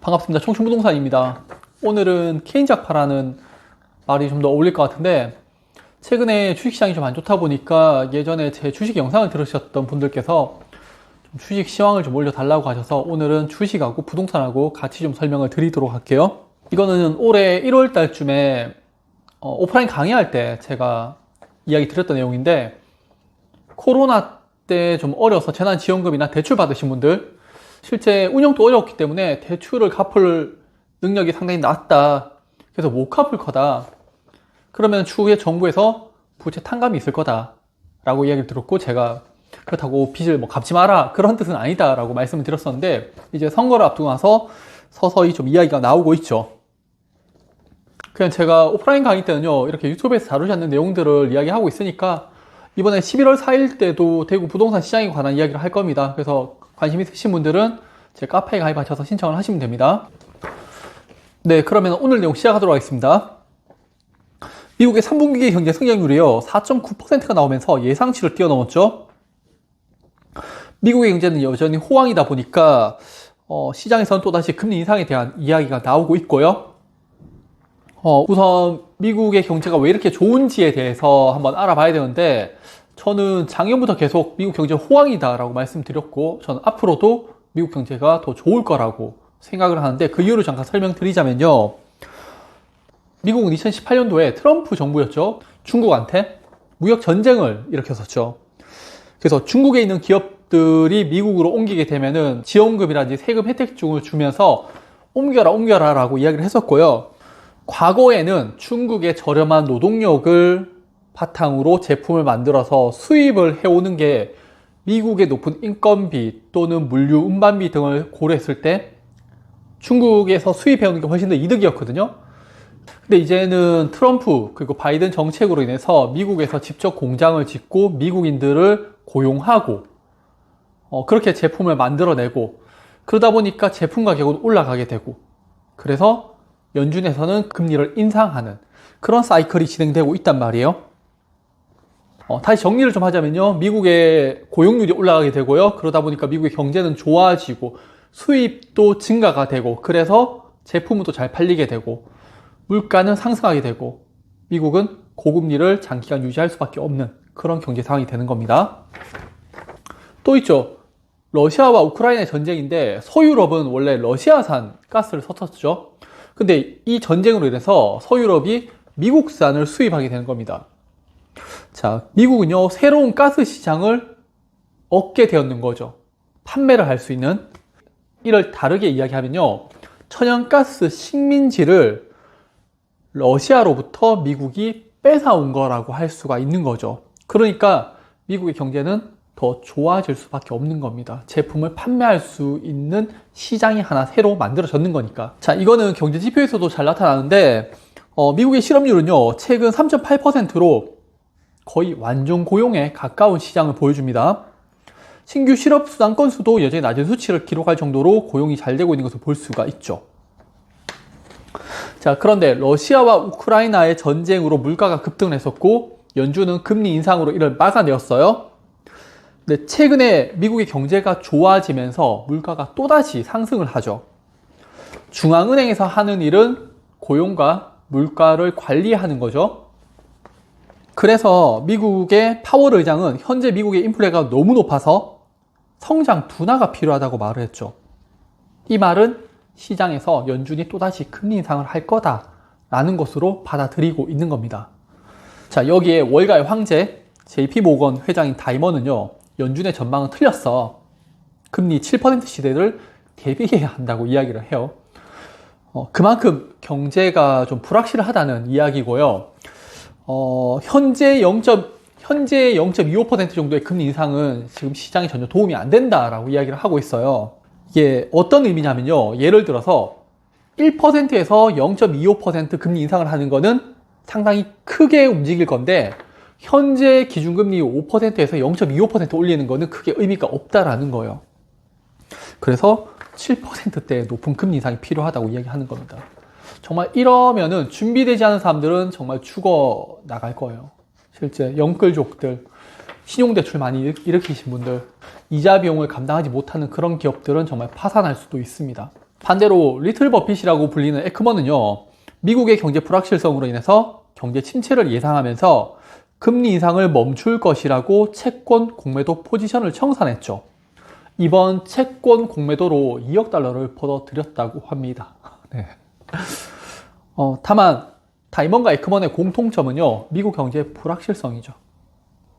반갑습니다. 청춘부동산입니다. 오늘은 케인작파라는 말이 좀 더 어울릴 것 같은데 최근에 주식시장이 좀 안 좋다 보니까 예전에 제 주식 영상을 들으셨던 분들께서 좀 주식 시황을 좀 올려달라고 하셔서 오늘은 주식하고 부동산하고 같이 좀 설명을 드리도록 할게요. 이거는 올해 1월 달쯤에 어, 오프라인 강의할 때 제가 이야기 드렸던 내용인데 코로나 때 좀 어려서 재난지원금이나 대출 받으신 분들 실제 운영도 어려웠기 때문에 대출을 갚을 능력이 상당히 낮다. 그래서 못 갚을 거다. 그러면 추후에 정부에서 부채 탕감이 있을 거다. 라고 이야기를 들었고 제가 그렇다고 빚을 뭐 갚지 마라. 그런 뜻은 아니다. 라고 말씀을 드렸었는데 이제 선거를 앞두고 나서 서서히 좀 이야기가 나오고 있죠. 그냥 제가 오프라인 강의 때는요, 이렇게 유튜브에서 다루지 않는 내용들을 이야기하고 있으니까 이번에 11월 4일 때도 대구 부동산 시장에 관한 이야기를 할 겁니다. 그래서 관심 있으신 분들은 제 카페에 가입하셔서 신청을 하시면 됩니다. 네, 그러면 오늘 내용 시작하도록 하겠습니다. 미국의 3분기 경제 성장률이요, 4.9%가 나오면서 예상치를 뛰어넘었죠. 미국의 경제는 여전히 호황이다 보니까 어, 시장에서는 또다시 금리 인상에 대한 이야기가 나오고 있고요. 어, 우선 미국의 경제가 왜 이렇게 좋은지에 대해서 한번 알아봐야 되는데 저는 작년부터 계속 미국 경제 호황이다라고 말씀드렸고 저는 앞으로도 미국 경제가 더 좋을 거라고 생각을 하는데 그 이유를 잠깐 설명드리자면요. 미국은 2018년도에 트럼프 정부였죠. 중국한테 무역 전쟁을 일으켰었죠. 그래서 중국에 있는 기업들이 미국으로 옮기게 되면은 지원금이라든지 세금 혜택 중을 주면서 옮겨라 옮겨라 라고 이야기를 했었고요. 과거에는 중국의 저렴한 노동력을 바탕으로 제품을 만들어서 수입을 해오는 게 미국의 높은 인건비 또는 물류 운반비 등을 고려했을 때 중국에서 수입해오는 게 훨씬 더 이득이었거든요. 근데 이제는 트럼프 그리고 바이든 정책으로 인해서 미국에서 직접 공장을 짓고 미국인들을 고용하고 어, 그렇게 제품을 만들어내고 그러다 보니까 제품 가격은 올라가게 되고 그래서 연준에서는 금리를 인상하는 그런 사이클이 진행되고 있단 말이에요. 어, 다시 정리를 좀 하자면요. 미국의 고용률이 올라가게 되고요. 그러다 보니까 미국의 경제는 좋아지고 수입도 증가가 되고 그래서 제품은 또 잘 팔리게 되고 물가는 상승하게 되고 미국은 고금리를 장기간 유지할 수밖에 없는 그런 경제 상황이 되는 겁니다. 또 있죠. 러시아와 우크라이나의 전쟁인데 서유럽은 원래 러시아산 가스를 썼었죠. 근데 이 전쟁으로 인해서 서유럽이 미국산을 수입하게 되는 겁니다. 자, 미국은요, 새로운 가스 시장을 얻게 되었는 거죠. 판매를 할 수 있는. 이를 다르게 이야기하면요, 천연가스 식민지를 러시아로부터 미국이 뺏어온 거라고 할 수가 있는 거죠. 그러니까 미국의 경제는 더 좋아질 수밖에 없는 겁니다. 제품을 판매할 수 있는 시장이 하나 새로 만들어졌는 거니까. 자, 이거는 경제 지표에서도 잘 나타나는데, 어, 미국의 실업률은요, 최근 3.8%로 거의 완전 고용에 가까운 시장을 보여줍니다. 신규 실업 수당 건수도 여전히 낮은 수치를 기록할 정도로 고용이 잘 되고 있는 것을 볼 수가 있죠. 자, 그런데 러시아와 우크라이나의 전쟁으로 물가가 급등을 했었고 연준은 금리 인상으로 이를 막아내었어요. 근데 최근에 미국의 경제가 좋아지면서 물가가 또다시 상승을 하죠. 중앙은행에서 하는 일은 고용과 물가를 관리하는 거죠. 그래서 미국의 파월 의장은 현재 미국의 인플레가 너무 높아서 성장 둔화가 필요하다고 말을 했죠. 이 말은 시장에서 연준이 또다시 금리 인상을 할 거다라는 것으로 받아들이고 있는 겁니다. 자, 여기에 월가의 황제 JP 모건 회장인 다이먼은요, 연준의 전망은 틀렸어. 금리 7% 시대를 대비해야 한다고 이야기를 해요. 어, 그만큼 경제가 좀 불확실하다는 이야기고요. 어, 현재 0. 현재 0.25% 정도의 금리 인상은 지금 시장에 전혀 도움이 안 된다라고 이야기를 하고 있어요. 이게 어떤 의미냐면요. 예를 들어서 1%에서 0.25% 금리 인상을 하는 거는 상당히 크게 움직일 건데 현재 기준금리 5%에서 0.25% 올리는 거는 크게 의미가 없다라는 거예요. 그래서 7%대 높은 금리 인상이 필요하다고 이야기하는 겁니다. 정말 이러면은 준비되지 않은 사람들은 정말 죽어 나갈 거예요. 실제 영끌족들, 신용대출 많이 일으키신 분들, 이자 비용을 감당하지 못하는 그런 기업들은 정말 파산할 수도 있습니다. 반대로 리틀 버핏이라고 불리는 에크먼은요, 미국의 경제 불확실성으로 인해서 경제 침체를 예상하면서 금리 인상을 멈출 것이라고 채권 공매도 포지션을 청산했죠. 이번 채권 공매도로 2억 달러를 벌어들였다고 합니다. 네. 어, 다만 다이먼과 에크먼의 공통점은요, 미국 경제의 불확실성이죠.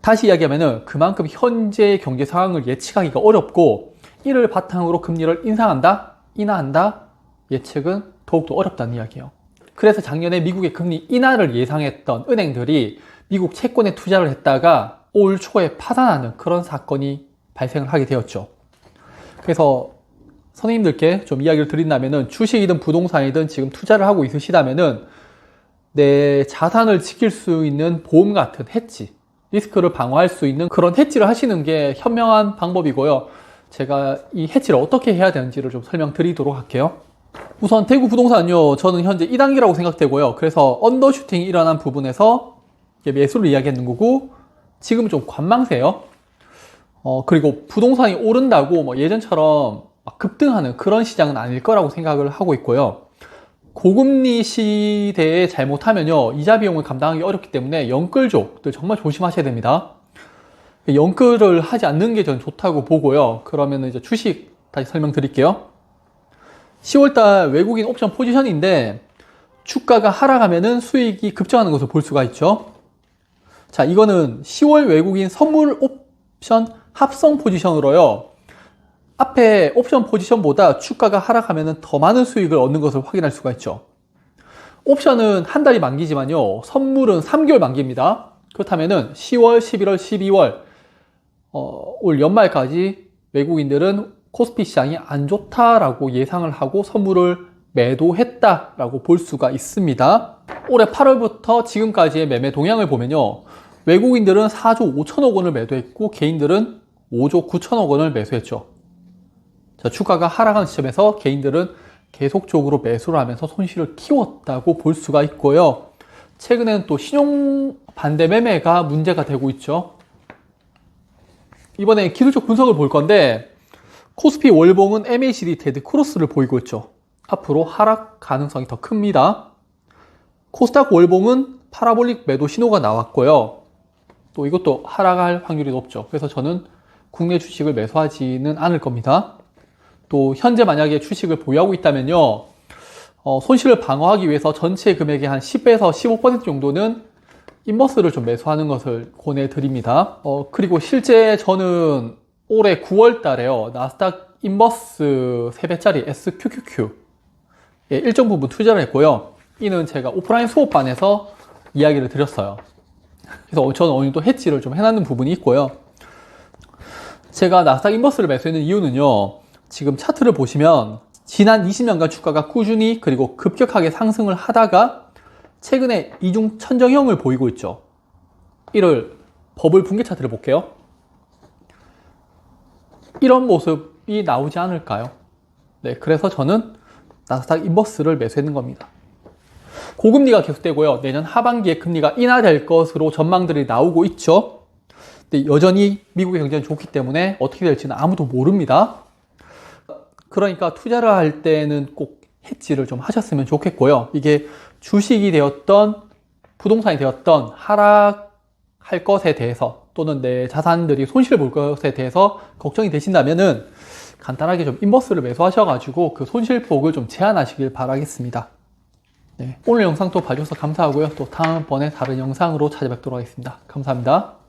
다시 이야기하면은 그만큼 현재의 경제 상황을 예측하기가 어렵고 이를 바탕으로 금리를 인상한다, 인하한다 예측은 더욱더 어렵다는 이야기예요. 그래서 작년에 미국의 금리 인하를 예상했던 은행들이 미국 채권에 투자를 했다가 올 초에 파산하는 그런 사건이 발생을 하게 되었죠. 그래서 선생님들께 좀 이야기를 드린다면은 주식이든 부동산이든 지금 투자를 하고 있으시다면은 내 자산을 지킬 수 있는 보험 같은 해치, 리스크를 방어할 수 있는 그런 해치를 하시는 게 현명한 방법이고요. 제가 이 해치를 어떻게 해야 되는지를 좀 설명드리도록 할게요. 우선 대구 부동산은요, 저는 현재 2단계라고 생각되고요. 그래서 언더슈팅이 일어난 부분에서 매수를 이야기했는 거고, 지금 좀 관망세요. 어, 그리고 부동산이 오른다고 뭐 예전처럼 급등하는 그런 시장은 아닐 거라고 생각을 하고 있고요. 고금리 시대에 잘못하면요, 이자 비용을 감당하기 어렵기 때문에 영끌족들 정말 조심하셔야 됩니다. 영끌을 하지 않는 게 저는 좋다고 보고요. 그러면 이제 주식 다시 설명드릴게요. 10월달 외국인 옵션 포지션인데 주가가 하락하면은 수익이 급증하는 것을 볼 수가 있죠. 자, 이거는 10월 외국인 선물 옵션 합성 포지션으로요. 앞에 옵션 포지션보다 주가가 하락하면 더 많은 수익을 얻는 것을 확인할 수가 있죠. 옵션은 한 달이 만기지만요. 선물은 3개월 만기입니다. 그렇다면 10월, 11월, 12월 어, 올 연말까지 외국인들은 코스피 시장이 안 좋다라고 예상을 하고 선물을 매도했다라고 볼 수가 있습니다. 올해 8월부터 지금까지의 매매 동향을 보면요. 외국인들은 4조 5천억 원을 매도했고 개인들은 5조 9천억 원을 매수했죠. 자, 주가가 하락한 시점에서 개인들은 계속적으로 매수를 하면서 손실을 키웠다고 볼 수가 있고요. 최근에는 또 신용 반대 매매가 문제가 되고 있죠. 이번에 기술적 분석을 볼 건데 코스피 월봉은 MACD 데드 크로스를 보이고 있죠. 앞으로 하락 가능성이 더 큽니다. 코스닥 월봉은 파라볼릭 매도 신호가 나왔고요. 또 이것도 하락할 확률이 높죠. 그래서 저는 국내 주식을 매수하지는 않을 겁니다. 또 현재 만약에 주식을 보유하고 있다면요. 어, 손실을 방어하기 위해서 전체 금액의 한 10에서 15% 정도는 인버스를 좀 매수하는 것을 권해드립니다. 어, 그리고 실제 저는 올해 9월 달에요. 나스닥 인버스 3배짜리 SQQQ 예, 일정 부분 투자를 했고요. 이는 제가 오프라인 수업반에서 이야기를 드렸어요. 그래서 저는 어느 정도 해치를 좀 해놨는 부분이 있고요. 제가 나스닥 인버스를 매수했는 이유는요. 지금 차트를 보시면 지난 20년간 주가가 꾸준히 그리고 급격하게 상승을 하다가 최근에 이중 천정형을 보이고 있죠. 이를 버블 붕괴 차트를 볼게요. 이런 모습이 나오지 않을까요? 네, 그래서 저는 나스닥 인버스를 매수했는 겁니다. 고금리가 계속되고요. 내년 하반기에 금리가 인하될 것으로 전망들이 나오고 있죠. 근데 여전히 미국의 경제는 좋기 때문에 어떻게 될지는 아무도 모릅니다. 그러니까 투자를 할 때는 꼭 해지를 좀 하셨으면 좋겠고요. 이게 주식이 되었던 부동산이 되었던 하락할 것에 대해서 또는 내 자산들이 손실을 볼 것에 대해서 걱정이 되신다면은 간단하게 좀 인버스를 매수하셔가지고 그 손실폭을 좀 제한하시길 바라겠습니다. 네, 오늘 영상 또 봐주셔서 감사하고요. 또 다음번에 다른 영상으로 찾아뵙도록 하겠습니다. 감사합니다.